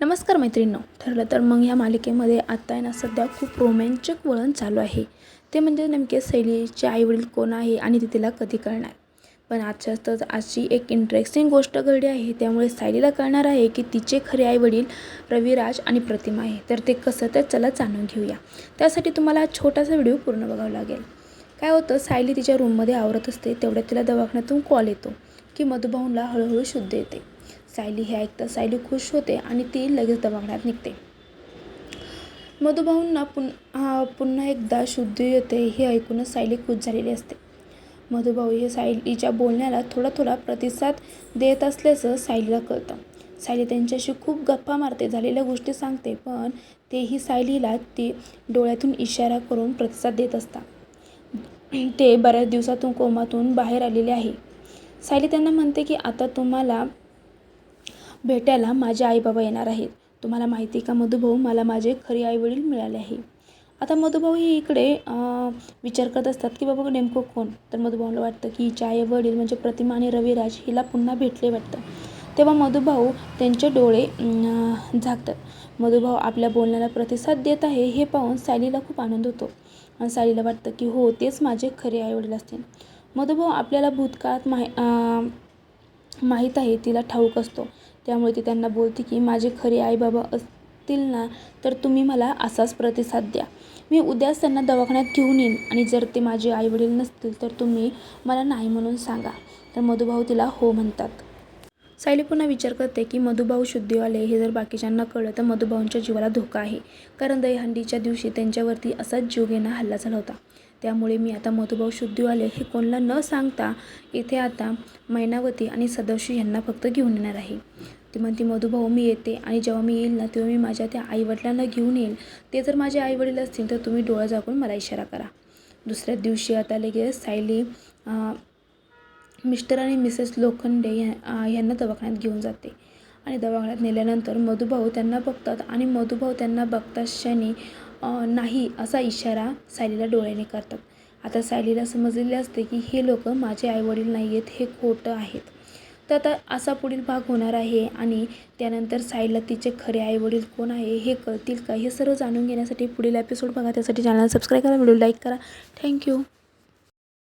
नमस्कार मैत्रिणींनो. ठरलं तर मग या मालिकेमध्ये आत्ता आहे ना सध्या खूप रोमॅन्चक वळण चालू आहे. ते म्हणजे नेमके शैलीचे आईवडील कोण आहे आणि ती तिला कधी कळणार? पण आजच्या तर आजची एक इंटरेस्टिंग गोष्ट घडली आहे. त्यामुळे सायलीला कळणार आहे की तिचे खरे आईवडील रविराज आणि प्रतिमा आहे. तर ते कसं तर चला जाणून घेऊया. त्यासाठी तुम्हाला छोटासा व्हिडिओ पूर्ण बघावा लागेल. काय होतं सायली तिच्या रूममध्ये आवरत असते. तेवढ्यात तिला दवाखान्यातून कॉल येतो की मधुभाऊनला हळूहळू शुद्ध येते. सायली हे ऐकता सायली खुश होते आणि ती लगेच दवाखान्यात निघते. मधुभाऊंना पुन पुन्हा एकदा शुद्धी येते हे ऐकूनच सायली खुश झालेली असते. मधुभाऊ हे सायलीच्या बोलण्याला थोडा थोडा प्रतिसाद देत असल्याचं सायलीला कळतं. सायली त्यांच्याशी खूप गप्पा मारते झालेल्या गोष्टी सांगते पण तेही सायलीला ती डोळ्यातून इशारा करून प्रतिसाद देत असतात. ते बऱ्याच दिवसातून कोमातून बाहेर आलेले आहे. सायली त्यांना म्हणते की आता तुम्हाला भेटायला माझे आईबाबा येणार आहेत. तुम्हाला माहिती आहे का मधुभाऊ मला माझे खरे आईवडील मिळाले आहे. आता मधुभाऊ हे इकडे विचार करत असतात की बाबा नेमकं कोण? तर मधुभाऊला वाटतं की हिचे आई वडील म्हणजे प्रतिमा आणि रविराज हिला पुन्हा भेटले वाटतं. तेव्हा मधुभाऊ त्यांचे डोळे झाकतात. मधुभाऊ आपल्या बोलण्याला प्रतिसाद देत आहे हे पाहून सायलीला खूप आनंद होतो. आणि सायलीला वाटतं की हो तेच माझे खरे आईवडील असतील. मधुभाऊ आपल्याला भूतकाळात माहि माहीत आहे तिला ठाऊक असतो. त्यामुळे ती त्यांना बोलते की माझे खरे आईबाबा असतील ना तर तुम्ही मला असाच प्रतिसाद द्या. मी उद्याच त्यांना दवाखान्यात घेऊन येईन आणि जर ते माझे आईवडील नसतील तर तुम्ही मला नाही म्हणून सांगा. तर मधुभाऊ तिला हो म्हणतात. सायली पुन्हा विचार करते की मधुभाऊ शुद्धीवाले हे जर बाकीच्यांना कळलं तर मधुभाऊंच्या जीवाला धोका आहे. कारण दहीहंडीच्या दिवशी त्यांच्यावरती असाच जीवघेणा हल्ला झाला होता. त्यामुळे मी आता मधुभाऊ शुद्धीवाले हे कोणाला न सांगता इथे आता मैनावती आणि सदाशिव यांना फक्त घेऊन येणार आहे. ती म्हणते मधुभाऊ मी येते आणि जेव्हा मी येईल ना तेव्हा मी माझ्या त्या आईवडिलांना घेऊन येईल. ते जर माझे आईवडील असतील तर तुम्ही डोळा झाकून मला इशारा करा. दुसऱ्या दिवशी आता लगेच सायली मिस्टर आणि मिसेस लोखंडे या यांना दवाखान्यात घेऊन जाते. आणि दवाखान्यात नेल्यानंतर मधुभाऊ त्यांना बघतात आणि मधुभाऊ त्यांना बघताच क्षणी नाही असा इशारा सायलीला डोळ्याने करतात. आता सायलीला समजलेले असते की हे लोक माझे आईवडील नाही आहेत हे खोटं आहेत. तर आता असा पुढील भाग होणार आहे आणि त्यानंतर साईला तिचे खरे आईवडील कोण आहे हे कळतील का हे सर्व जाणून घेण्यासाठी पुढील एपिसोड बघा. त्यासाठी चॅनल सबस्क्राईब करा व्हिडिओ लाईक करा. Thank you